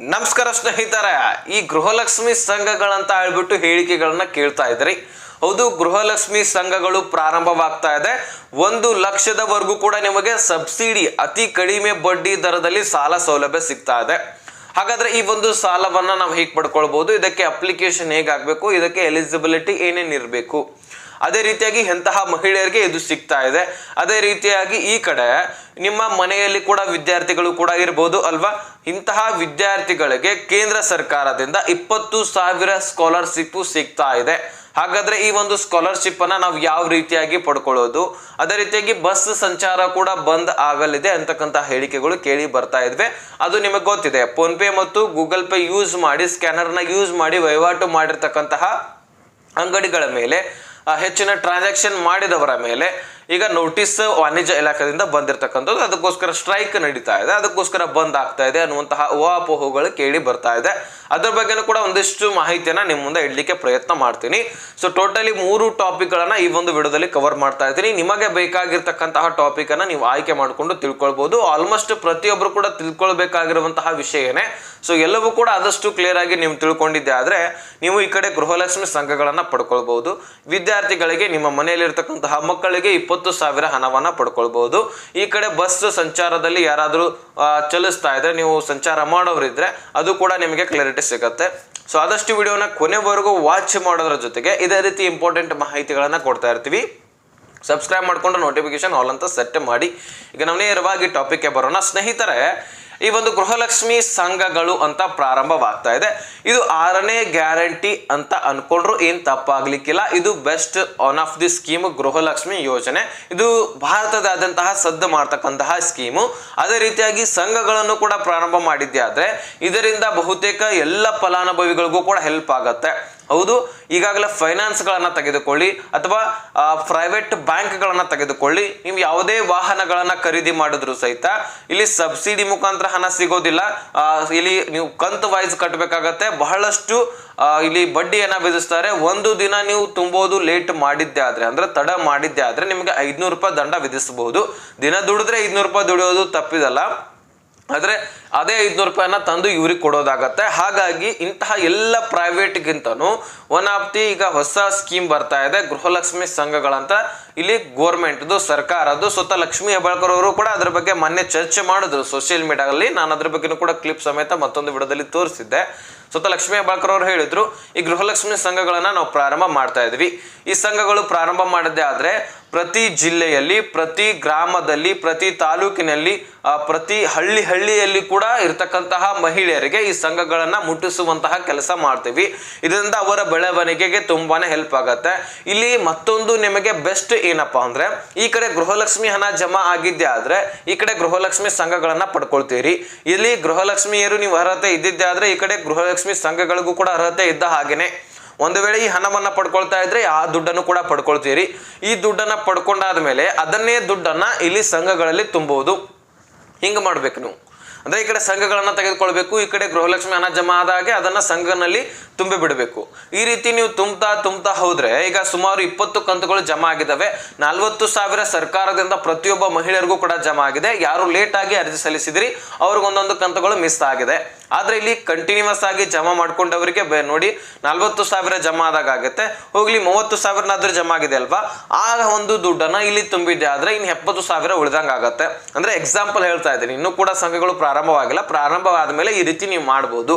ನಮಸ್ಕಾರ ಸ್ನೇಹಿತರ. ಈ ಗೃಹಲಕ್ಷ್ಮಿ ಸಂಘಗಳಂತ ಹೇಳ್ಬಿಟ್ಟು ಹೇಳಿಕೆಗಳನ್ನ ಕೇಳ್ತಾ ಇದ್ರಿ. ಹೌದು, ಗೃಹಲಕ್ಷ್ಮಿ ಸಂಘಗಳು ಪ್ರಾರಂಭವಾಗ್ತಾ ಇದೆ. ಒಂದು ಲಕ್ಷದವರೆಗೂ ಕೂಡ ನಿಮಗೆ ಸಬ್ಸಿಡಿ, ಅತಿ ಕಡಿಮೆ ಬಡ್ಡಿ ದರದಲ್ಲಿ ಸಾಲ ಸೌಲಭ್ಯ ಸಿಗ್ತಾ ಇದೆ. ಹಾಗಾದ್ರೆ ಈ ಒಂದು ಸಾಲವನ್ನ ನಾವು ಹೇಗೆ ಪಡ್ಕೊಳ್ಬಹುದು ಇದಕ್ಕೆ ಅಪ್ಲಿಕೇಶನ್ ಹೇಗಾಗಬೇಕು? ಇದಕ್ಕೆ ಎಲಿಜಿಬಿಲಿಟಿ ಏನೇನು ಇರಬೇಕು ಅದೇ ರೀತಿಯಾಗಿ ಎಂತಹ ಮಹಿಳೆಯರಿಗೆ ಇದು ಸಿಗ್ತಾ ಇದೆ. ಅದೇ ರೀತಿಯಾಗಿ ಈ ಕಡೆ ನಿಮ್ಮ ಮನೆಯಲ್ಲಿ ಕೂಡ ವಿದ್ಯಾರ್ಥಿಗಳು ಕೂಡ ಇರ್ಬೋದು ಅಲ್ವಾ? ಇಂತಹ ವಿದ್ಯಾರ್ಥಿಗಳಿಗೆ ಕೇಂದ್ರ ಸರ್ಕಾರದಿಂದ ಇಪ್ಪತ್ತು ಸಾವಿರ ಸ್ಕಾಲರ್ಶಿಪ್ ಸಿಗ್ತಾ ಇದೆ. ಹಾಗಾದ್ರೆ ಈ ಒಂದು ಸ್ಕಾಲರ್ಶಿಪ್ ಅನ್ನ ನಾವು ಯಾವ ರೀತಿಯಾಗಿ ಪಡ್ಕೊಳ್ಳೋದು? ಅದೇ ರೀತಿಯಾಗಿ ಬಸ್ ಸಂಚಾರ ಕೂಡ ಬಂದ್ ಆಗಲಿದೆ ಅಂತಕ್ಕಂಥ ಹೇಳಿಕೆಗಳು ಕೇಳಿ ಬರ್ತಾ ಇದ್ವೆ. ಅದು ನಿಮಗೆ ಗೊತ್ತಿದೆ. ಫೋನ್ ಪೇ ಮತ್ತು ಗೂಗಲ್ ಪೇ ಯೂಸ್ ಮಾಡಿ, ಸ್ಕ್ಯಾನರ್ನ ಯೂಸ್ ಮಾಡಿ, ವಹಿವಾಟು ಮಾಡಿರ್ತಕ್ಕಂತಹ ಅಂಗಡಿಗಳ ಮೇಲೆ ಹೆಚ್ಚಿನ ಟ್ರಾನ್ಸಾಕ್ಷನ್ ಮಾಡಿದವರ ಮೇಲೆ ಈಗ ನೋಟಿಸ್ ವಾಣಿಜ್ಯ ಇಲಾಖೆಯಿಂದ ಬಂದಿರತಕ್ಕಂಥದ್ದು. ಅದಕ್ಕೋಸ್ಕರ ಸ್ಟ್ರೈಕ್ ನಡೀತಾ ಇದೆ. ಅದಕ್ಕೋಸ್ಕರ ಬಂದ್ ಆಗ್ತಾ ಇದೆ ಅನ್ನುವಂತಹ ಊಹಾಪೋಹಗಳು ಕೇಳಿ ಬರ್ತಾ ಇದೆ. ಅದ್ರ ಬಗ್ಗೆನೂ ಕೂಡ ಒಂದಿಷ್ಟು ಮಾಹಿತಿಯನ್ನ ನಿಮ್ಮ ಮುಂದೆ ಇಡ್ಲಿಕ್ಕೆ ಪ್ರಯತ್ನ ಮಾಡ್ತೀನಿ. ಸೊ ಟೋಟಲಿ ಮೂರು ಟಾಪಿಕ್ಗಳನ್ನು ಈ ಒಂದು ವಿಡಿಯೋದಲ್ಲಿ ಕವರ್ ಮಾಡ್ತಾ ಇದ್ದೀನಿ. ನಿಮಗೆ ಬೇಕಾಗಿರ್ತಕ್ಕಂತಹ ಟಾಪಿಕ್ ಅನ್ನ ನೀವು ಆಯ್ಕೆ ಮಾಡಿಕೊಂಡು ತಿಳ್ಕೊಳ್ಬಹುದು ಆಲ್ಮೋಸ್ಟ್ ಪ್ರತಿಯೊಬ್ಬರು ಕೂಡ ತಿಳ್ಕೊಳ್ಬೇಕಾಗಿರುವಂತಹ ವಿಷಯನೇ ಸೊ ಎಲ್ಲವೂ ಕೂಡ ಆದಷ್ಟು ಕ್ಲಿಯರ್ ಆಗಿ ನೀವು ತಿಳ್ಕೊಂಡಿದ್ದೆ ಆದ್ರೆ ನೀವು ಈ ಕಡೆ ಗೃಹಲಕ್ಷ್ಮಿ ಸಂಘಗಳನ್ನ ಪಡ್ಕೊಳ್ಬಹುದು ವಿದ್ಯಾರ್ಥಿಗಳಿಗೆ ನಿಮ್ಮ ಮನೆಯಲ್ಲಿರ್ತಕ್ಕಂತಹ ಮಕ್ಕಳಿಗೆ ಇಪ್ಪತ್ತು ಸಾವಿರ ಹಣವನ್ನು ಪಡ್ಕೊಳ್ಬಹುದು. ಈ ಕಡೆ ಬಸ್ ಸಂಚಾರದಲ್ಲಿ ಯಾರಾದರೂ ಚಲಿಸ್ತಾ ಇದ್ರೆ ನೀವು ಸಂಚಾರ ಮಾಡೋರಿದ್ರೆ ಅದು ಕೂಡ ನಿಮಗೆ ಕ್ಲಾರಿಟಿ ಸಿಗುತ್ತೆ. ಸೊ ಆದಷ್ಟು ವಿಡಿಯೋನ ಕೊನೆವರೆಗೂ ವಾಚ್ ಮಾಡೋದ್ರ ಜೊತೆಗೆ ಇದೇ ರೀತಿ ಇಂಪಾರ್ಟೆಂಟ್ ಮಾಹಿತಿಗಳನ್ನು ಕೊಡ್ತಾ ಇರ್ತೀವಿ. ಸಬ್ಸ್ಕ್ರೈಬ್ ಮಾಡಿಕೊಂಡು ನೋಟಿಫಿಕೇಶನ್ ಆಲ್ ಅಂತ ಸೆಟ್ ಮಾಡಿ. ಈಗ ನಾವು ನೇರವಾಗಿ ಟಾಪಿಕ್ಗೆ ಬರೋಣ. ಸ್ನೇಹಿತರೆ ಈ ಒಂದು ಗೃಹಲಕ್ಷ್ಮಿ ಸಂಘಗಳು ಅಂತ ಪ್ರಾರಂಭವಾಗ್ತಾ ಇದೆ. ಇದು ಆರನೇ ಗ್ಯಾರಂಟಿ ಅಂತ ಅನ್ಕೊಂಡ್ರು ಏನು ತಪ್ಪಾಗ್ಲಿಕ್ಕಿಲ್ಲ. ಇದು best one of the scheme Gruhalakshmi ಯೋಜನೆ. ಇದು ಭಾರತದಾದಂತಹ ಸದ್ದು ಮಾಡ್ತಕ್ಕಂತಹ ಸ್ಕೀಮು. ಅದೇ ರೀತಿಯಾಗಿ ಸಂಘಗಳನ್ನು ಕೂಡ ಪ್ರಾರಂಭ ಮಾಡಿದ್ದೆ ಆದರೆ ಇದರಿಂದ ಬಹುತೇಕ ಎಲ್ಲ ಫಲಾನುಭವಿಗಳಿಗೂ ಕೂಡ ಹೆಲ್ಪ್ ಆಗತ್ತೆ. ಹೌದು, ಈಗಾಗಲೇ ಫೈನಾನ್ಸ್ಗಳನ್ನು ತೆಗೆದುಕೊಳ್ಳಿ ಅಥವಾ ಪ್ರೈವೇಟ್ ಬ್ಯಾಂಕ್ಗಳನ್ನು ತೆಗೆದುಕೊಳ್ಳಿ. ನೀವು ಯಾವುದೇ ವಾಹನಗಳನ್ನು ಖರೀದಿ ಮಾಡಿದ್ರು ಸಹಿತ ಇಲ್ಲಿ ಸಬ್ಸಿಡಿ ಮುಖಾಂತರ ಹಣ ಸಿಗೋದಿಲ್ಲ. ಇಲ್ಲಿ ನೀವು ಕಂತು ವೈಸ್ ಕಟ್ಟಬೇಕಾಗತ್ತೆ ಬಹಳಷ್ಟು ಇಲ್ಲಿ ಬಡ್ಡಿಯನ್ನು ವಿಧಿಸ್ತಾರೆ. ಒಂದು ದಿನ ನೀವು ತುಂಬೋದು ಲೇಟ್ ಮಾಡಿದ್ದೆ ಆದರೆ, ಅಂದ್ರೆ ತಡ ಮಾಡಿದ್ದೆ ಆದರೆ ನಿಮಗೆ ಐದ್ನೂರು ರೂಪಾಯಿ ದಂಡ ವಿಧಿಸಬಹುದು. ದಿನ ದುಡಿದ್ರೆ ಐದುನೂರು ರೂಪಾಯಿ ದುಡಿಯೋದು ತಪ್ಪಿದಲ್ಲ. ಆದ್ರೆ ಅದೇ ಐದುನೂರು ರೂಪಾಯಿನ ತಂದು ಇವ್ರಿಗೆ ಕೊಡೋದಾಗತ್ತೆ. ಹಾಗಾಗಿ ಇಂತಹ ಎಲ್ಲ ಪ್ರೈವೇಟ್ಗಿಂತನೂ ಒನ್ ಆಫ್ ದಿ ಈಗ ಹೊಸ ಸ್ಕೀಮ್ ಬರ್ತಾ ಇದೆ, ಗೃಹಲಕ್ಷ್ಮಿ ಸಂಘಗಳಂತ. ಇಲ್ಲಿ ಗೋರ್ಮೆಂಟ್ದು, ಸರ್ಕಾರದ್ದು, ಸ್ವತಃ ಲಕ್ಷ್ಮಿ ಹೆಬ್ಬಾಳ್ಕರ್ ಅವರು ಕೂಡ ಅದ್ರ ಬಗ್ಗೆ ಮೊನ್ನೆ ಚರ್ಚೆ ಮಾಡಿದ್ರು. ಸೋಷಿಯಲ್ ಮೀಡಿಯಾದಲ್ಲಿ ನಾನು ಅದ್ರ ಬಗ್ಗೆನೂ ಕೂಡ ಕ್ಲಿಪ್ ಸಮೇತ ಮತ್ತೊಂದು ವಿಡಿಯೋದಲ್ಲಿ ತೋರಿಸಿದ್ದೆ. ಸ್ವತಃ ಲಕ್ಷ್ಮೀ ಅವರು ಹೇಳಿದ್ರು, ಈ ಗೃಹಲಕ್ಷ್ಮಿ ಸಂಘಗಳನ್ನ ನಾವು ಪ್ರಾರಂಭ ಮಾಡ್ತಾ ಇದ್ವಿ. ಈ ಸಂಘಗಳು ಪ್ರಾರಂಭ ಮಾಡದೇ ಆದ್ರೆ ಪ್ರತಿ ಜಿಲ್ಲೆಯಲ್ಲಿ, ಪ್ರತಿ ಗ್ರಾಮದಲ್ಲಿ, ಪ್ರತಿ ತಾಲೂಕಿನಲ್ಲಿ ಪ್ರತಿ ಹಳ್ಳಿ ಹಳ್ಳಿಯಲ್ಲಿ ಕೂಡ ಇರತಕ್ಕಂತಹ ಮಹಿಳೆಯರಿಗೆ ಈ ಸಂಘಗಳನ್ನ ಮುಟ್ಟಿಸುವಂತಹ ಕೆಲಸ ಮಾಡ್ತೀವಿ. ಇದರಿಂದ ಅವರ ಬೆಳವಣಿಗೆಗೆ ತುಂಬಾನೇ ಹೆಲ್ಪ್ ಆಗತ್ತೆ. ಇಲ್ಲಿ ಮತ್ತೊಂದು ನಿಮಗೆ ಬೆಸ್ಟ್ ಏನಪ್ಪಾ ಅಂದ್ರೆ, ಈ ಕಡೆ ಗೃಹಲಕ್ಷ್ಮಿ ಹಣ ಜಮಾ ಆಗಿದ್ದೆ ಆದ್ರೆ, ಈ ಕಡೆ ಗೃಹಲಕ್ಷ್ಮಿ ಸಂಘಗಳನ್ನ ಪಡ್ಕೊಳ್ತೀರಿ. ಇಲ್ಲಿ ಗೃಹಲಕ್ಷ್ಮಿಯರು ನೀವು ಅರ್ಹತೆ ಇದ್ದಿದ್ದೆ ಆದ್ರೆ, ಈ ಕಡೆ ಗೃಹಲಕ್ಷ್ಮಿ ಸಂಘಗಳಿಗೂ ಕೂಡ ಅರ್ಹತೆ ಇದ್ದ ಹಾಗೇನೆ. ಒಂದು ವೇಳೆ ಈ ಹಣವನ್ನು ಪಡ್ಕೊಳ್ತಾ ಇದ್ರೆ ಆ ದುಡ್ಡನ್ನು ಕೂಡ ಪಡ್ಕೊಳ್ತೀರಿ. ಈ ದುಡ್ಡನ್ನ ಪಡ್ಕೊಂಡಾದ್ಮೇಲೆ ಅದನ್ನೇ ದುಡ್ಡನ್ನ ಇಲ್ಲಿ ಸಂಘಗಳಲ್ಲಿ ತುಂಬುವುದು. ಹಿಂಗೆ ಮಾಡ್ಬೇಕು ನೀವು. ಅಂದ್ರೆ ಈ ಕಡೆ ಸಂಘಗಳನ್ನು ತೆಗೆದುಕೊಳ್ಬೇಕು, ಈ ಕಡೆ ಗೃಹಲಕ್ಷ್ಮಿ ಹಣ ಜಮಾ ಆದಾಗೆ ಅದನ್ನ ಸಂಘನಲ್ಲಿ ತುಂಬಿ ಬಿಡಬೇಕು. ಈ ರೀತಿ ನೀವು ತುಂಬ್ತಾ ತುಂಬ್ತಾ ಹೋದ್ರೆ, ಈಗ ಸುಮಾರು ಇಪ್ಪತ್ತು ಕಂತುಗಳು ಜಮಾ ಆಗಿದ್ದಾವೆ ನಲ್ವತ್ತು ಸಾವಿರ ಸರ್ಕಾರದಿಂದ ಪ್ರತಿಯೊಬ್ಬ ಮಹಿಳೆಯರಿಗೂ ಕೂಡ ಜಮಾ ಆಗಿದೆ. ಯಾರು ಲೇಟಾಗಿ ಅರ್ಜಿ ಸಲ್ಲಿಸಿದ್ರಿ, ಅವ್ರಿಗೊಂದೊಂದು ಕಂತುಗಳು ಮಿಸ್ ಆಗಿದೆ. ಆದರೆ ಇಲ್ಲಿ ಕಂಟಿನ್ಯೂಸ್ ಆಗಿ ಜಮಾ ಮಾಡ್ಕೊಂಡವರಿಗೆ ನೋಡಿ, ನಲ್ವತ್ತು ಸಾವಿರ ಜಮಾ ಆದಾಗ ಆಗುತ್ತೆ. ಹೋಗ್ಲಿ, ಮೂವತ್ತು ಸಾವಿರನಾದ್ರೂ ಜಮಾ ಆಗಿದೆ ಅಲ್ವಾ? ಆ ಒಂದು ದುಡ್ಡನ್ನ ಇಲ್ಲಿ ತುಂಬಿದ್ದೆ ಆದರೆ ಇನ್ನು ಎಪ್ಪತ್ತು ಸಾವಿರ ಉಳಿದಂಗ ಆಗುತ್ತೆ. ಅಂದ್ರೆ ಎಕ್ಸಾಂಪಲ್ ಹೇಳ್ತಾ ಇದ್ದೀನಿ, ಇನ್ನೂ ಕೂಡ ಸಂಘಗಳು ಪ್ರಾರಂಭವಾಗಿಲ್ಲ. ಪ್ರಾರಂಭವಾದ ಮೇಲೆ ಈ ರೀತಿ ನೀವು ಮಾಡ್ಬೋದು.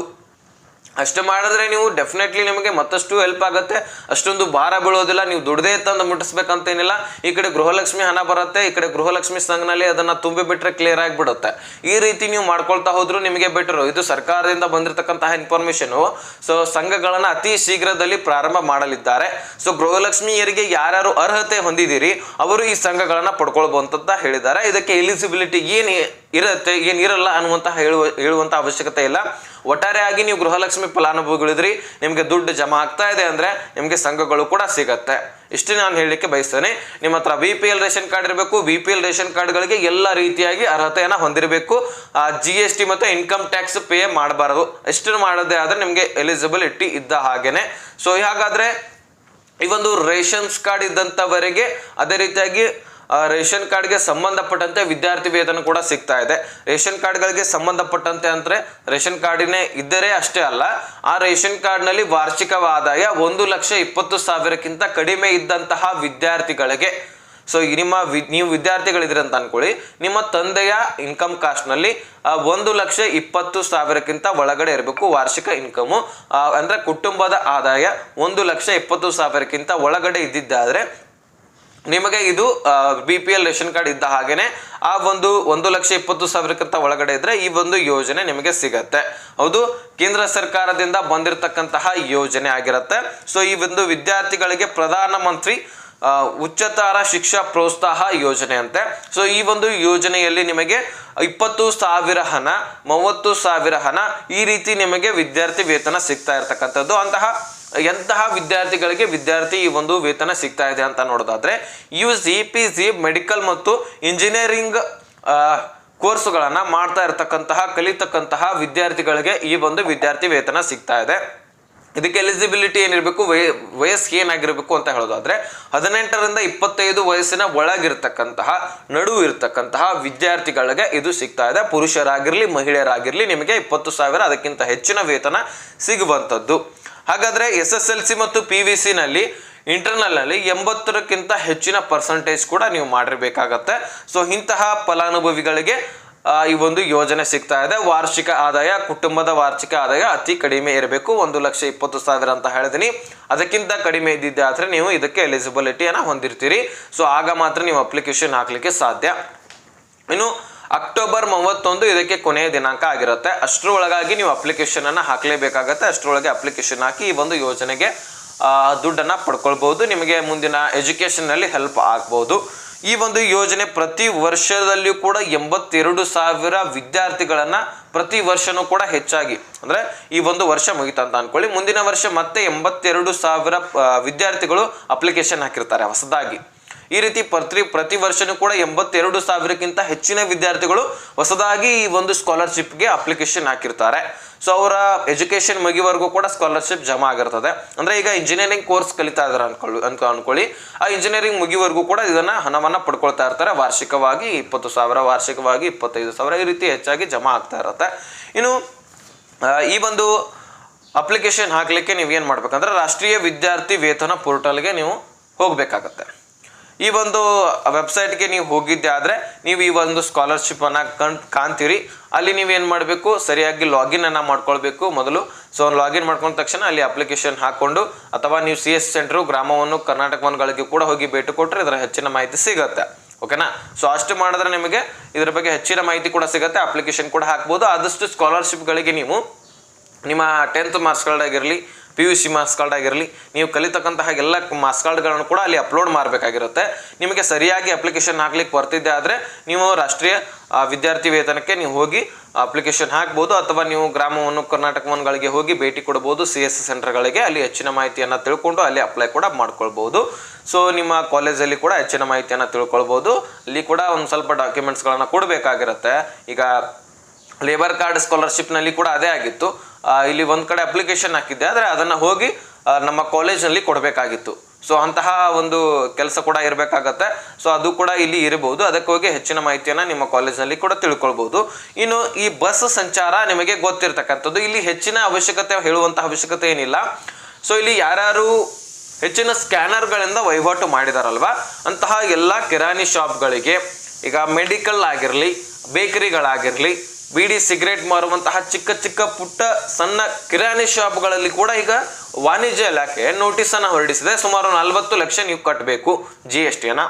ಅಷ್ಟು ಮಾಡಿದ್ರೆ ನೀವು ಡೆಫಿನೆಟ್ಲಿ ನಿಮಗೆ ಮತ್ತಷ್ಟು ಹೆಲ್ಪ್ ಆಗುತ್ತೆ. ಅಷ್ಟೊಂದು ಭಾರ ಬೀಳೋದಿಲ್ಲ. ನೀವು ದುಡ್ದೇ ತಂದು ಮುಟ್ಟಿಸ್ಬೇಕಂತೇನಿಲ್ಲ. ಈ ಕಡೆ ಗೃಹಲಕ್ಷ್ಮಿ ಹಣ ಬರುತ್ತೆ. ಈ ಕಡೆ ಗೃಹಲಕ್ಷ್ಮಿ ಸಂಘನಲ್ಲಿ ಅದನ್ನು ತುಂಬಿ ಬಿಟ್ರೆ ಕ್ಲಿಯರ್ ಆಗಿಬಿಡುತ್ತೆ. ಈ ರೀತಿ ನೀವು ಮಾಡ್ಕೊಳ್ತಾ ಹೋದ್ರೂ ನಿಮಗೆ ಬೆಟರು ಇದು ಸರ್ಕಾರದಿಂದ ಬಂದಿರತಕ್ಕಂತಹ ಇನ್ಫಾರ್ಮೇಷನು ಸೊ ಸಂಘಗಳನ್ನು ಅತಿ ಶೀಘ್ರದಲ್ಲಿ ಪ್ರಾರಂಭ ಮಾಡಲಿದ್ದಾರೆ. ಸೊ ಗೃಹಲಕ್ಷ್ಮಿಯರಿಗೆ ಯಾರ್ಯಾರು ಅರ್ಹತೆ ಹೊಂದಿದ್ದೀರಿ, ಅವರು ಈ ಸಂಘಗಳನ್ನು ಪಡ್ಕೊಳ್ಬೋ ಅಂತ ಹೇಳಿದ್ದಾರೆ. ಇದಕ್ಕೆ ಎಲಿಜಿಬಿಲಿಟಿ ಏನು ಇರುತ್ತೆ. ಏನು ಇರಲ್ಲ ಅನ್ನುವಂತಹ ಹೇಳುವ ಹೇಳುವಂಥ ಅವಶ್ಯಕತೆ ಇಲ್ಲ. ಒಟ್ಟಾರೆಯಾಗಿ ನೀವು ಗೃಹಲಕ್ಷ್ಮಿ ಫಲಾನುಭವಿಗಳಿದ್ರಿ, ನಿಮಗೆ ದುಡ್ಡು ಜಮಾ ಆಗ್ತಾ ಇದೆ ಅಂದರೆ ನಿಮಗೆ ಸಂಘಗಳು ಕೂಡ ಸಿಗತ್ತೆ. ಇಷ್ಟು ನಾನು ಹೇಳಲಿಕ್ಕೆ ಬಯಸ್ತೇನೆ. ನಿಮ್ಮ ಹತ್ರ B P L ration card ಇರಬೇಕು, ಬಿ ಪಿ ಎಲ್ ರೇಷನ್ ಕಾರ್ಡ್ಗಳಿಗೆ ಎಲ್ಲ ರೀತಿಯಾಗಿ ಅರ್ಹತೆಯನ್ನು ಹೊಂದಿರಬೇಕು. ಜಿ ಎಸ್ ಟಿ ಮತ್ತು ಇನ್ಕಮ್ ಟ್ಯಾಕ್ಸ್ ಪೇ ಮಾಡಬಾರದು. ಎಷ್ಟು ಮಾಡೋದೇ ಆದರೆ ನಿಮಗೆ ಎಲಿಜಿಬಿಲಿಟಿ ಇದ್ದ ಹಾಗೇನೆ. ಸೊ ಹಾಗಾದರೆ ಈ ಒಂದು ರೇಷನ್ಸ್ ಕಾರ್ಡ್ ಇದ್ದಂಥವರೆಗೆ ಅದೇ ರೀತಿಯಾಗಿ ರೇಷನ್ ಕಾರ್ಡ್ಗೆ ಸಂಬಂಧಪಟ್ಟಂತೆ ವಿದ್ಯಾರ್ಥಿ ವೇತನ ಕೂಡ ಸಿಗ್ತಾ ಇದೆ. ರೇಷನ್ ಕಾರ್ಡ್ಗಳಿಗೆ ಸಂಬಂಧಪಟ್ಟಂತೆ ಅಂದ್ರೆ ರೇಷನ್ ಕಾರ್ಡಿನೇ ಇದ್ದರೆ ಅಷ್ಟೇ ಅಲ್ಲ, ಆ ರೇಷನ್ ಕಾರ್ಡ್ನಲ್ಲಿ ವಾರ್ಷಿಕ ಆದಾಯ ಒಂದು ಲಕ್ಷ ಇಪ್ಪತ್ತು ಸಾವಿರಕ್ಕಿಂತ ಕಡಿಮೆ ಇದ್ದಂತಹ ವಿದ್ಯಾರ್ಥಿಗಳಿಗೆ. ಸೊ ನಿಮ್ಮ ವಿ, ನೀವು ವಿದ್ಯಾರ್ಥಿಗಳಿದ್ರಿ ಅಂತ ಅನ್ಕೊಳ್ಳಿ. ನಿಮ್ಮ ತಂದೆಯ ಇನ್ಕಮ್ ಕಾಸ್ಟ್ನಲ್ಲಿ ಒಂದು ಲಕ್ಷ ಇಪ್ಪತ್ತು ಸಾವಿರಕ್ಕಿಂತ ಒಳಗಡೆ ಇರಬೇಕು ವಾರ್ಷಿಕ ಇನ್ಕಮು ಅಂದರೆ ಕುಟುಂಬದ ಆದಾಯ ಒಂದು ಲಕ್ಷ ಇಪ್ಪತ್ತು ಸಾವಿರಕ್ಕಿಂತ ಒಳಗಡೆ ಇದ್ದಿದ್ದಾದರೆ ನಿಮಗೆ ಇದು B P L ration card ಇದ್ದ ಹಾಗೇನೆ ಆ ಒಂದು ಒಂದು ಲಕ್ಷ ಇಪ್ಪತ್ತು ಸಾವಿರಕ್ಕಿಂತ ಒಳಗಡೆ ಇದ್ರೆ ಈ ಒಂದು ಯೋಜನೆ ನಿಮಗೆ ಸಿಗತ್ತೆ. ಹೌದು ಕೇಂದ್ರ ಸರ್ಕಾರದಿಂದ ಬಂದಿರತಕ್ಕಂತಹ ಯೋಜನೆ ಆಗಿರುತ್ತೆ. ಸೊ ಈ ಒಂದು ವಿದ್ಯಾರ್ಥಿಗಳಿಗೆ ಪ್ರಧಾನ ಮಂತ್ರಿ ಆ, ಉಚ್ಚತರ ಶಿಕ್ಷಾ ಪ್ರೋತ್ಸಾಹ ಯೋಜನೆ ಅಂತೆ. ಸೊ ಈ ಒಂದು ಯೋಜನೆಯಲ್ಲಿ ನಿಮಗೆ ಇಪ್ಪತ್ತು ಸಾವಿರ ಹಣ ಮೂವತ್ತು ಸಾವಿರ ಹಣ ಈ ರೀತಿ ನಿಮಗೆ ವಿದ್ಯಾರ್ಥಿ ವೇತನ ಸಿಗ್ತಾ ಇರತಕ್ಕಂಥದ್ದು. ಅಂತಹ ಎಂತಹ ವಿದ್ಯಾರ್ಥಿಗಳಿಗೆ ವಿದ್ಯಾರ್ಥಿ ಈ ಒಂದು ವೇತನ ಸಿಗ್ತಾ ಇದೆ ಅಂತ ನೋಡೋದಾದ್ರೆ U C P C medical ಮತ್ತು ಇಂಜಿನಿಯರಿಂಗ್ ಕೋರ್ಸುಗಳನ್ನು ಮಾಡ್ತಾ ಇರತಕ್ಕಂತಹ, ಕಲಿತಕ್ಕಂತಹ ವಿದ್ಯಾರ್ಥಿಗಳಿಗೆ ಈ ಒಂದು ವಿದ್ಯಾರ್ಥಿ ವೇತನ ಸಿಗ್ತಾ ಇದೆ. ಇದಕ್ಕೆ ಎಲಿಜಿಬಿಲಿಟಿ ಏನಿರಬೇಕು, ವಯ, ವಯಸ್ಸು ಏನಾಗಿರಬೇಕು ಅಂತ ಹೇಳೋದಾದ್ರೆ ಹದಿನೆಂಟರಿಂದ ಇಪ್ಪತ್ತೈದು ವಯಸ್ಸಿನ ಒಳಗಿರ್ತಕ್ಕಂತಹ ನಡುವು ಇರ್ತಕ್ಕಂತಹ ವಿದ್ಯಾರ್ಥಿಗಳಿಗೆ ಇದು ಸಿಗ್ತಾ ಇದೆ. ಪುರುಷರಾಗಿರಲಿ, ಮಹಿಳೆಯರಾಗಿರಲಿ ನಿಮಗೆ ಇಪ್ಪತ್ತು ಸಾವಿರ ಅದಕ್ಕಿಂತ ಹೆಚ್ಚಿನ ವೇತನ ಸಿಗುವಂಥದ್ದು. ಹಾಗಾದ್ರೆ ಎಸ್ ಎಸ್ ಎಲ್ ಸಿ ಮತ್ತು ಪಿ ವಿ ಸಿನಲ್ಲಿ ಇಂಟರ್ನಲ್ನಲ್ಲಿ ಎಂಬತ್ತರಕ್ಕಿಂತ ಹೆಚ್ಚಿನ ಪರ್ಸಂಟೇಜ್ ಕೂಡ ನೀವು ಮಾಡಿರ್ಬೇಕಾಗತ್ತೆ. ಸೊ ಇಂತಹ ಫಲಾನುಭವಿಗಳಿಗೆ ಈ ಒಂದು ಯೋಜನೆ ಸಿಗ್ತಾ ಇದೆ. ವಾರ್ಷಿಕ ಆದಾಯ, ಕುಟುಂಬದ ವಾರ್ಷಿಕ ಆದಾಯ ಅತಿ ಕಡಿಮೆ ಇರಬೇಕು. ಒಂದು ಲಕ್ಷ ಇಪ್ಪತ್ತು ಸಾವಿರ ಅಂತ ಹೇಳಿದೀನಿ. ಅದಕ್ಕಿಂತ ಕಡಿಮೆ ಇದ್ದಿದ್ದೆ ನೀವು ಇದಕ್ಕೆ ಎಲಿಜಿಬಿಲಿಟಿಯನ್ನು ಹೊಂದಿರ್ತೀರಿ. ಸೊ ಆಗ ಮಾತ್ರ ನೀವು ಅಪ್ಲಿಕೇಶನ್ ಹಾಕಲಿಕ್ಕೆ ಸಾಧ್ಯ. ಇನ್ನು ಅಕ್ಟೋಬರ್ ಮೂವತ್ತೊಂದು ಇದಕ್ಕೆ ಕೊನೆಯ ದಿನಾಂಕ ಆಗಿರುತ್ತೆ. ಅಷ್ಟರೊಳಗಾಗಿ ನೀವು ಅಪ್ಲಿಕೇಶನ್ ಅನ್ನ ಹಾಕಲೇಬೇಕಾಗತ್ತೆ. ಅಷ್ಟರೊಳಗೆ ಅಪ್ಲಿಕೇಶನ್ ಹಾಕಿ ಈ ಒಂದು ಯೋಜನೆಗೆ ದುಡ್ಡನ್ನು ಪಡ್ಕೊಳ್ಬಹುದು. ನಿಮಗೆ ಮುಂದಿನ ಎಜುಕೇಶನ್ನಲ್ಲಿ ಹೆಲ್ಪ್ ಆಗ್ಬೋದು. ಈ ಒಂದು ಯೋಜನೆ ಪ್ರತಿ ವರ್ಷದಲ್ಲಿಯೂ ಕೂಡ ಎಂಬತ್ತೆರಡು ಸಾವಿರ ವಿದ್ಯಾರ್ಥಿಗಳನ್ನು ಪ್ರತಿ ವರ್ಷನೂ ಕೂಡ ಹೆಚ್ಚಾಗಿ, ಅಂದ್ರೆ ಈ ಒಂದು ವರ್ಷ ಮುಗಿತು ಅಂತ ಅನ್ಕೊಳ್ಳಿ. ಮುಂದಿನ ವರ್ಷ ಮತ್ತೆ ಎಂಬತ್ತೆರಡು ಸಾವಿರ ವಿದ್ಯಾರ್ಥಿಗಳು ಅಪ್ಲಿಕೇಶನ್ ಹಾಕಿರ್ತಾರೆ, ಹೊಸದಾಗಿ. ಈ ರೀತಿ ಪ್ರತಿ ಪ್ರತಿ ವರ್ಷನೂ ಕೂಡ ಎಂಬತ್ತೆರಡು ಸಾವಿರಕ್ಕಿಂತ ಹೆಚ್ಚಿನ ವಿದ್ಯಾರ್ಥಿಗಳು ಹೊಸದಾಗಿ ಈ ಒಂದು ಸ್ಕಾಲರ್ಶಿಪ್ಗೆ ಅಪ್ಲಿಕೇಶನ್ ಹಾಕಿರ್ತಾರೆ. ಸೊ ಅವರ ಎಜುಕೇಶನ್ ಮುಗಿವರೆಗೂ ಕೂಡ ಸ್ಕಾಲರ್ಶಿಪ್ ಜಮಾ ಆಗಿರ್ತದೆ. ಅಂದ್ರೆ ಈಗ ಇಂಜಿನಿಯರಿಂಗ್ ಕೋರ್ಸ್ ಕಲಿತಾ ಇದಾರೆ ಅನ್ಕೊಳ್ಳಿ, ಅನ್ಕ, ಅನ್ಕೊಳ್ಳಿ. ಆ ಇಂಜಿನಿಯರಿಂಗ್ ಮುಗಿವರೆಗೂ ಕೂಡ ಇದನ್ನ ಹಣವನ್ನ ಪಡ್ಕೊಳ್ತಾ ಇರ್ತಾರೆ. ವಾರ್ಷಿಕವಾಗಿ ಇಪ್ಪತ್ತು ಸಾವಿರ, ವಾರ್ಷಿಕವಾಗಿ ಇಪ್ಪತ್ತೈದು ಸಾವಿರ ಈ ರೀತಿ ಹೆಚ್ಚಾಗಿ ಜಮಾ ಆಗ್ತಾ ಇರುತ್ತೆ. ಇನ್ನು ಈ ಒಂದು ಅಪ್ಲಿಕೇಶನ್ ಹಾಕಲಿಕ್ಕೆ ನೀವು ಏನು ಮಾಡ್ಬೇಕಂದ್ರೆ ರಾಷ್ಟ್ರೀಯ ವಿದ್ಯಾರ್ಥಿ ವೇತನ ಪೋರ್ಟಲ್ಗೆ ನೀವು ಹೋಗಬೇಕಾಗತ್ತೆ. ಈ ಒಂದು ವೆಬ್ಸೈಟ್ಗೆ ನೀವು ಹೋಗಿದ್ದೆ ಆದರೆ ನೀವು ಈ ಒಂದು ಸ್ಕಾಲರ್ಶಿಪ್ಪನ್ನು ಕಣ್, ಕಾಣ್ತೀರಿ. ಅಲ್ಲಿ ನೀವೇನು ಮಾಡಬೇಕು? ಸರಿಯಾಗಿ ಲಾಗಿನ್ ಅನ್ನು ಮಾಡ್ಕೊಳ್ಬೇಕು ಮೊದಲು. ಸೊ ಲಾಗಿನ್ ಮಾಡ್ಕೊಂಡ ತಕ್ಷಣ ಅಲ್ಲಿ ಅಪ್ಲಿಕೇಶನ್ ಹಾಕ್ಕೊಂಡು ಅಥವಾ ನೀವು ಸಿ ಎಸ್ ಸೆಂಟ್ರು ಗ್ರಾಮವನ್ನು, ಕರ್ನಾಟಕ ವನಗಳಿಗೆ ಕೂಡ ಹೋಗಿ ಭೇಟಿ ಕೊಟ್ಟರೆ ಇದರ ಹೆಚ್ಚಿನ ಮಾಹಿತಿ ಸಿಗುತ್ತೆ. ಓಕೆನಾ ಸೊ ಅಷ್ಟು ಮಾಡಿದ್ರೆ ನಿಮಗೆ ಇದರ ಬಗ್ಗೆ ಹೆಚ್ಚಿನ ಮಾಹಿತಿ ಕೂಡ ಸಿಗುತ್ತೆ. ಅಪ್ಲಿಕೇಶನ್ ಕೂಡ ಹಾಕ್ಬೋದು. ಆದಷ್ಟು ಸ್ಕಾಲರ್ಶಿಪ್ಗಳಿಗೆ ನೀವು ನಿಮ್ಮ tenth ಮಾರ್ಕ್ಸ್ಗಳಾಗಿರಲಿ P U C marks card ಆಗಿರಲಿ, ನೀವು ಕಲಿತಕ್ಕಂತಹ ಎಲ್ಲ ಮಾರ್ಕ್ಸ್ ಕಾರ್ಡ್ಗಳನ್ನು ಕೂಡ ಅಲ್ಲಿ ಅಪ್ಲೋಡ್ ಮಾಡಬೇಕಾಗಿರುತ್ತೆ. ನಿಮಗೆ ಸರಿಯಾಗಿ ಅಪ್ಲಿಕೇಶನ್ ಹಾಕ್ಲಿಕ್ಕೆ ಬರ್ತಿದ್ದೆ ಆದರೆ ನೀವು ರಾಷ್ಟ್ರೀಯ ವಿದ್ಯಾರ್ಥಿ ವೇತನಕ್ಕೆ ನೀವು ಹೋಗಿ ಅಪ್ಲಿಕೇಶನ್ ಹಾಕ್ಬೋದು ಅಥವಾ ನೀವು ಗ್ರಾಮವನ್ನು, ಕರ್ನಾಟಕ ವನಗಳಿಗೆ ಹೋಗಿ ಭೇಟಿ ಕೊಡ್ಬೋದು ಸಿ ಎಸ್ ಸೆಂಟರ್ಗಳಿಗೆ ಅಲ್ಲಿ ಹೆಚ್ಚಿನ ಮಾಹಿತಿಯನ್ನು ತಿಳ್ಕೊಂಡು ಅಲ್ಲಿ ಅಪ್ಲೈ ಕೂಡ ಮಾಡ್ಕೊಳ್ಬೋದು. ಸೊ ನಿಮ್ಮ ಕಾಲೇಜಲ್ಲಿ ಕೂಡ ಹೆಚ್ಚಿನ ಮಾಹಿತಿಯನ್ನು ತಿಳ್ಕೊಳ್ಬೋದು. ಅಲ್ಲಿ ಕೂಡ ಒಂದು ಸ್ವಲ್ಪ ಡಾಕ್ಯುಮೆಂಟ್ಸ್ಗಳನ್ನು ಕೊಡಬೇಕಾಗಿರುತ್ತೆ. ಈಗ ಲೇಬರ್ ಕಾರ್ಡ್ ಸ್ಕಾಲರ್ಶಿಪ್ನಲ್ಲಿ ಕೂಡ ಅದೇ ಆಗಿತ್ತು. ಇಲ್ಲಿ ಒಂದು ಕಡೆ ಅಪ್ಲಿಕೇಶನ್ ಹಾಕಿದ್ದೆ, ಆದರೆ ಅದನ್ನು ಹೋಗಿ ನಮ್ಮ ಕಾಲೇಜ್ನಲ್ಲಿ ಕೊಡಬೇಕಾಗಿತ್ತು. ಸೊ ಅಂತಹ ಒಂದು ಕೆಲಸ ಕೂಡ ಇರಬೇಕಾಗತ್ತೆ. ಸೊ ಅದು ಕೂಡ ಇಲ್ಲಿ ಇರಬಹುದು. ಅದಕ್ಕೆ ಹೋಗಿ ಹೆಚ್ಚಿನ ಮಾಹಿತಿಯನ್ನು ನಿಮ್ಮ ಕಾಲೇಜ್ನಲ್ಲಿ ಕೂಡ ತಿಳ್ಕೊಳ್ಬಹುದು. ಇನ್ನು ಈ ಬಸ್ ಸಂಚಾರ ನಿಮಗೆ ಗೊತ್ತಿರತಕ್ಕಂಥದ್ದು. ಇಲ್ಲಿ ಹೆಚ್ಚಿನ ಅವಶ್ಯಕತೆ ಹೇಳುವಂತಹ ಅವಶ್ಯಕತೆ ಏನಿಲ್ಲ. ಸೊ ಇಲ್ಲಿ ಯಾರ್ಯಾರು ಹೆಚ್ಚಿನ ಸ್ಕ್ಯಾನರ್ಗಳಿಂದ ವಹಿವಾಟು ಮಾಡಿದಾರಲ್ವಾ? ಅಂತಹ ಎಲ್ಲ ಕಿರಾಣಿ ಶಾಪ್ಗಳಿಗೆ ಈಗ ಮೆಡಿಕಲ್ ಆಗಿರಲಿ ಬೇಕರಿಗಳಾಗಿರಲಿ ಬೀಡಿ ಸಿಗರೇಟ್ ಮಾರುವಂತಹ ಚಿಕ್ಕ ಚಿಕ್ಕ ಪುಟ್ಟ ಸಣ್ಣ ಕಿರಾಣಿ ಶಾಪ್ಗಳಲ್ಲಿ ಕೂಡ ಈಗ ವಾಣಿಜ್ಯ ಇಲಾಖೆ ನೋಟಿಸನ್ನು ಹೊರಡಿಸಿದೆ. ಸುಮಾರು ನಲವತ್ತು ಲಕ್ಷ ನೀವು ಕಟ್ಟಬೇಕು ಜಿ ಎಸ್ ಟಿಯನ್ನು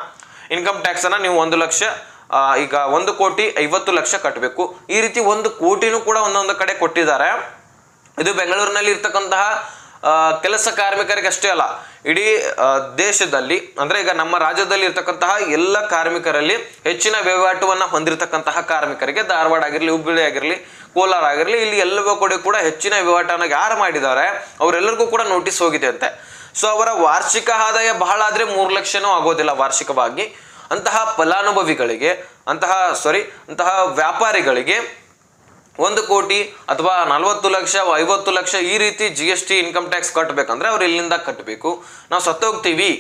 ಇನ್ಕಮ್ ಟ್ಯಾಕ್ಸನ್ನು ನೀವು ಒಂದು ಲಕ್ಷ ಈಗ ಒಂದು ಕೋಟಿ ಐವತ್ತು ಲಕ್ಷ ಕಟ್ಟಬೇಕು ಈ ರೀತಿ ಒಂದು ಕೋಟಿನೂ ಕೂಡ ಒಂದೊಂದು ಕಡೆ ಕೊಟ್ಟಿದ್ದಾರೆ. ಇದು ಬೆಂಗಳೂರಿನಲ್ಲಿ ಇರ್ತಕ್ಕಂತಹ ಕೆಲಸ ಕಾರ್ಮಿಕರಿಗೆ ಅಷ್ಟೇ ಅಲ್ಲ, ಇಡೀ ದೇಶದಲ್ಲಿ, ಅಂದ್ರೆ ಈಗ ನಮ್ಮ ರಾಜ್ಯದಲ್ಲಿ ಇರ್ತಕ್ಕಂತಹ ಎಲ್ಲ ಕಾರ್ಮಿಕರಲ್ಲಿ ಹೆಚ್ಚಿನ ವಹಿವಾಟುವನ್ನ ಹೊಂದಿರತಕ್ಕಂತಹ ಕಾರ್ಮಿಕರಿಗೆ, ಧಾರವಾಡ ಆಗಿರಲಿ, ಹುಬ್ಬಳ್ಳಿ ಆಗಿರಲಿ, ಕೋಲಾರ ಆಗಿರಲಿ, ಇಲ್ಲಿ ಎಲ್ಲವೂ ಕೂಡ ಕೂಡ ಹೆಚ್ಚಿನ ವಹಿವಾಟನ್ನು ಯಾರು ಮಾಡಿದ್ದಾರೆ, ಅವರೆಲ್ಲರಿಗೂ ಕೂಡ ನೋಟಿಸ್ ಹೋಗಿದೆ ಅಂತೆ ಸೊ ಅವರ ವಾರ್ಷಿಕ ಆದಾಯ ಬಹಳ ಆದ್ರೆ ಮೂರು ಲಕ್ಷನೂ ಆಗೋದಿಲ್ಲ ವಾರ್ಷಿಕವಾಗಿ. ಅಂತಹ ಫಲಾನುಭವಿಗಳಿಗೆ, ಅಂತಹ ಸಾರಿ ಅಂತಹ ವ್ಯಾಪಾರಿಗಳಿಗೆ ಒಂದು ಕೋಟಿ ಅಥವಾ ನಲವತ್ತು ಲಕ್ಷ, ಐವತ್ತು ಲಕ್ಷ ಈ ರೀತಿ G S T income tax ಕಟ್ಟಬೇಕಂದ್ರೆ ಅವ್ರು ಇಲ್ಲಿಂದ ಕಟ್ಟಬೇಕು ನಾವು ಸತ್ತೋಗ್ತೀವಿ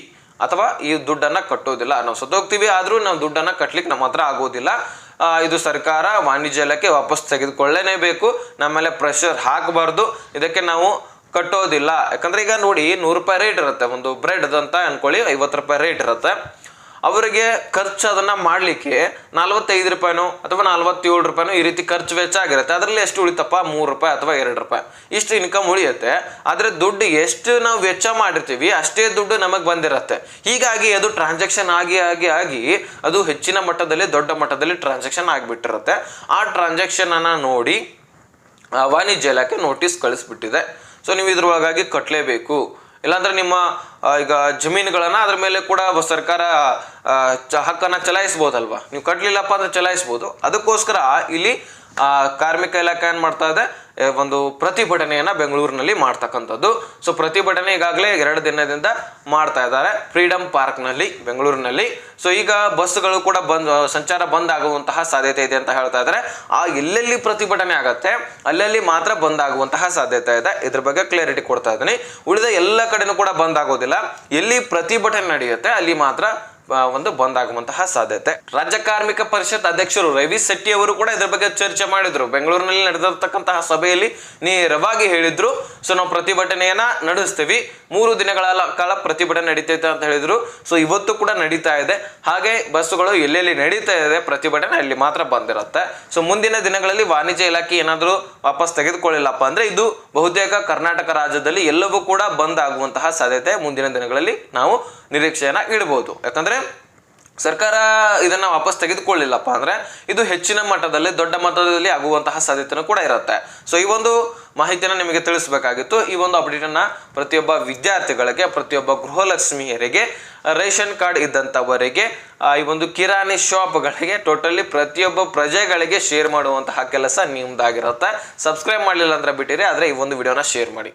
ಅಥವಾ ಈ ದುಡ್ಡನ್ನ ಕಟ್ಟೋದಿಲ್ಲ. ನಾವು ಸತ್ತೋಗ್ತೀವಿ ಆದರೂ ನಾವು ದುಡ್ಡನ್ನ ಕಟ್ಲಿಕ್ಕೆ ನಮ್ಮ ಹತ್ರ ಆಗೋದಿಲ್ಲ. ಇದು ಸರ್ಕಾರ ವಾಣಿಜ್ಯ ಇಲಾಖೆ ವಾಪಸ್ ತೆಗೆದುಕೊಳ್ಳಲೇಬೇಕು ನಮ್ಮ ಮೇಲೆ ಪ್ರೆಷರ್ ಹಾಕಬಾರ್ದು. ಇದಕ್ಕೆ ನಾವು ಕಟ್ಟೋದಿಲ್ಲ. ಯಾಕಂದರೆ ಈಗ ನೋಡಿ ನೂರು ರೂಪಾಯಿ ರೇಟ್ ಇರುತ್ತೆ. ಒಂದು ಬ್ರೆಡ್ ಅಂತ ಅನ್ಕೊಳ್ಳಿ, ಐವತ್ತು ರೂಪಾಯಿ ರೇಟ್ ಇರುತ್ತೆ. ಅವರಿಗೆ ಖರ್ಚು ಅದನ್ನ ಮಾಡಲಿಕ್ಕೆ ನಲ್ವತ್ತೈದು ರೂಪಾಯಿನೋ ಅಥವಾ ನಲ್ವತ್ತೇಳು ರೂಪಾಯಿನೋ ಈ ರೀತಿ ಖರ್ಚು ವೆಚ್ಚ ಆಗಿರುತ್ತೆ. ಅದರಲ್ಲಿ ಎಷ್ಟು ಉಳಿತಪ್ಪ? ಮೂರು ರೂಪಾಯಿ ಅಥವಾ ಎರಡು ರೂಪಾಯಿ. ಇಷ್ಟು ಇನ್ಕಮ್ ಉಳಿಯುತ್ತೆ. ಆದರೆ ದುಡ್ಡು ಎಷ್ಟು ನಾವು ವೆಚ್ಚ ಮಾಡಿರ್ತೀವಿ, ಅಷ್ಟೇ ದುಡ್ಡು ನಮಗೆ ಬಂದಿರತ್ತೆ. ಹೀಗಾಗಿ ಅದು ಟ್ರಾನ್ಸಾಕ್ಷನ್ ಆಗಿ ಆಗಿ ಆಗಿ ಅದು ಹೆಚ್ಚಿನ ಮಟ್ಟದಲ್ಲಿ, ದೊಡ್ಡ ಮಟ್ಟದಲ್ಲಿ ಟ್ರಾನ್ಸಾಕ್ಷನ್ ಆಗಿಬಿಟ್ಟಿರುತ್ತೆ. ಆ ಟ್ರಾನ್ಸಾಕ್ಷನ್ ಅನ್ನ ನೋಡಿ ವಾಣಿಜ್ಯ ಇಲಾಖೆ ನೋಟಿಸ್ ಕಳಿಸ್ಬಿಟ್ಟಿದೆ. ಸೊ ನೀವು ಇದ್ರೊಳಗಾಗಿ ಕಟ್ಟಲೇಬೇಕು ಇಲ್ಲಾಂದ್ರೆ ನಿಮ್ಮ ಈಗ ಜಮೀನುಗಳನ್ನ ಅದ್ರ ಮೇಲೆ ಕೂಡ ಸರ್ಕಾರ ಚ- ಹಕ್ಕನ್ನ ಚಲಾಯಿಸ್ಬೋದಲ್ವಾ? ನೀವು ಕಟ್ಟಲಿಲ್ಲಪ್ಪ ಅಂದ್ರೆ ಚಲಾಯಿಸ್ಬೋದು. ಅದಕ್ಕೋಸ್ಕರ ಇಲ್ಲಿ ಕಾರ್ಮಿಕ ಇಲಾಖೆ ಏನ್ ಮಾಡ್ತಾ ಇದೆ? ಒಂದು ಪ್ರತಿಭಟನೆಯನ್ನ ಬೆಂಗಳೂರಿನಲ್ಲಿ ಮಾಡ್ತಕ್ಕಂಥದ್ದು. ಸೊ ಪ್ರತಿಭಟನೆ ಈಗಾಗಲೇ ಎರಡು ದಿನದಿಂದ ಮಾಡ್ತಾ ಇದ್ದಾರೆ. ಫ್ರೀಡಮ್ ಪಾರ್ಕ್ನಲ್ಲಿ ಬೆಂಗಳೂರಿನಲ್ಲಿ. ಸೊ ಈಗ ಬಸ್ಗಳು ಕೂಡ ಬಂದ್ ಸಂಚಾರ ಬಂದ್ ಆಗುವಂತಹ ಸಾಧ್ಯತೆ ಇದೆ ಅಂತ ಹೇಳ್ತಾ ಇದ್ದಾರೆ. ಆ ಎಲ್ಲೆಲ್ಲಿ ಪ್ರತಿಭಟನೆ ಆಗತ್ತೆ ಅಲ್ಲಲ್ಲಿ ಮಾತ್ರ ಬಂದ್ ಆಗುವಂತಹ ಸಾಧ್ಯತೆ ಇದೆ. ಇದ್ರ ಬಗ್ಗೆ ಕ್ಲಾರಿಟಿ ಕೊಡ್ತಾ ಇದ್ದೀನಿ. ಉಳಿದ ಎಲ್ಲ ಕಡೆನೂ ಕೂಡ ಬಂದ್ ಆಗೋದಿಲ್ಲ. ಎಲ್ಲಿ ಪ್ರತಿಭಟನೆ ನಡೆಯುತ್ತೆ ಅಲ್ಲಿ ಮಾತ್ರ ಆ, ಒಂದು ಬಂದ್ ಆಗುವಂತಹ ಸಾಧ್ಯತೆ. ರಾಜ್ಯ ಕಾರ್ಮಿಕ ಪರಿಷತ್ ಅಧ್ಯಕ್ಷರು ರವಿ ಶೆಟ್ಟಿ ಅವರು ಕೂಡ ಇದ್ರ ಬಗ್ಗೆ ಚರ್ಚೆ ಮಾಡಿದ್ರು. ಬೆಂಗಳೂರಿನಲ್ಲಿ ನಡೆದಿರ್ತಕ್ಕಂತಹ ಸಭೆಯಲ್ಲಿ ನೇರವಾಗಿ ಹೇಳಿದ್ರು. ಸೊ ನಾವು ಪ್ರತಿಭಟನೆಯನ್ನ ನಡೆಸ್ತೀವಿ. ಮೂರು ದಿನಗಳ ಕಾಲ ಪ್ರತಿಭಟನೆ ನಡೀತೈತೆ ಅಂತ ಹೇಳಿದ್ರು. ಸೊ ಇವತ್ತು ಕೂಡ ನಡೀತಾ ಇದೆ. ಹಾಗೆ ಬಸ್ಸುಗಳು ಎಲ್ಲೆಲ್ಲಿ ನಡೀತಾ ಇದೆ ಪ್ರತಿಭಟನೆ ಅಲ್ಲಿ ಮಾತ್ರ ಬಂದಿರುತ್ತೆ. ಸೊ ಮುಂದಿನ ದಿನಗಳಲ್ಲಿ ವಾಣಿಜ್ಯ ಇಲಾಖೆ ಏನಾದರೂ ವಾಪಸ್ ತೆಗೆದುಕೊಳ್ಳಿಲ್ಲಪ್ಪ ಅಂದ್ರೆ ಇದು ಬಹುತೇಕ ಕರ್ನಾಟಕ ರಾಜ್ಯದಲ್ಲಿ ಎಲ್ಲವೂ ಕೂಡ ಬಂದ್ ಆಗುವಂತಹ ಸಾಧ್ಯತೆ ಮುಂದಿನ ದಿನಗಳಲ್ಲಿ ನಾವು ನಿರೀಕ್ಷೆಯನ್ನ ಇಡಬಹುದು ಯಾಕಂದ್ರೆ ಸರ್ಕಾರ ಇದನ್ನ ವಾಪಸ್ ತೆಗೆದುಕೊಳ್ಳಿಲ್ಲಪ್ಪ ಅಂದ್ರೆ ಇದು ಹೆಚ್ಚಿನ ಮಟ್ಟದಲ್ಲಿ, ದೊಡ್ಡ ಮಟ್ಟದಲ್ಲಿ ಆಗುವಂತಹ ಸಾಧ್ಯತೆನೂ ಕೂಡ ಇರುತ್ತೆ. ಸೊ ಈ ಒಂದು ಮಾಹಿತಿಯನ್ನು ನಿಮಗೆ ತಿಳಿಸಬೇಕಾಗಿತ್ತು. ಈ ಒಂದು ಅಪ್ಡೇಟ್ ಅನ್ನ ಪ್ರತಿಯೊಬ್ಬ ವಿದ್ಯಾರ್ಥಿಗಳಿಗೆ, ಪ್ರತಿಯೊಬ್ಬ ಗೃಹಲಕ್ಷ್ಮಿಯರಿಗೆ, ರೇಷನ್ ಕಾರ್ಡ್ ಇದ್ದಂಥವರಿಗೆ ಈ ಒಂದು ಕಿರಾಣಿ ಶಾಪ್ಗಳಿಗೆ, ಟೋಟಲಿ ಪ್ರತಿಯೊಬ್ಬ ಪ್ರಜೆಗಳಿಗೆ ಶೇರ್ ಮಾಡುವಂತಹ ಕೆಲಸ ನಿಮ್ದಾಗಿರುತ್ತೆ. ಸಬ್ಸ್ಕ್ರೈಬ್ ಮಾಡಲಿಲ್ಲ ಅಂದ್ರೆ ಬಿಟ್ಟಿರಿ, ಆದರೆ ಈ ಒಂದು ವಿಡಿಯೋನ ಶೇರ್ ಮಾಡಿ.